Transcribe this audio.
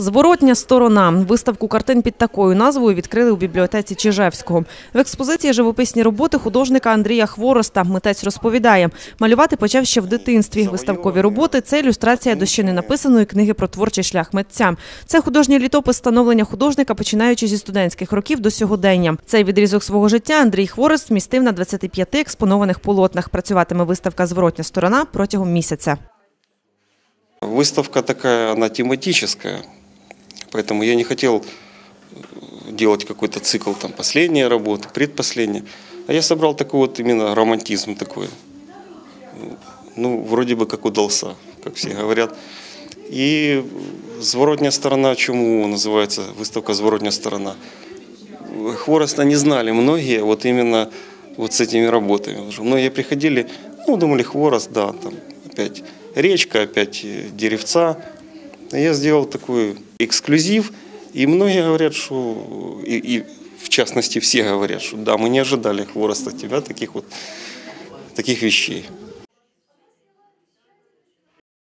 Зворотня сторона. Виставку картин під такою назвою відкрили у бібліотеці Чижевського. В експозиції живописні роботи художника Андрія Хвороста. Митець розповідає, малювати почав ще в дитинстві. Виставкові роботи це ілюстрація до ще не написаної книги про творчий шлях митця. Це художній літопис становлення художника, починаючи зі студентських років до сьогодення. Цей відрізок свого життя Андрій Хворост вмістив на 25 експонованих полотнах. Працюватиме виставка Зворотня сторона протягом місяця. Выставка такая, она тематическая, поэтому я не хотел э, делать какой-то цикл, там, последняя работа, предпоследняя. А я собрал такой вот именно романтизм такой. Ну, вроде бы как удался, как все говорят. И «Зворотня сторона», чему называется выставка «Зворотня сторона»? Хвороста не знали многие вот именно вот с этими работами. Многие приходили, ну, думали, хворост, да, там опять речка, опять э, деревца. Я сделал такой эксклюзив, и многие говорят, что, и, и в частности все говорят, что да, мы не ожидали хвороста от тебя таких вот таких вещей.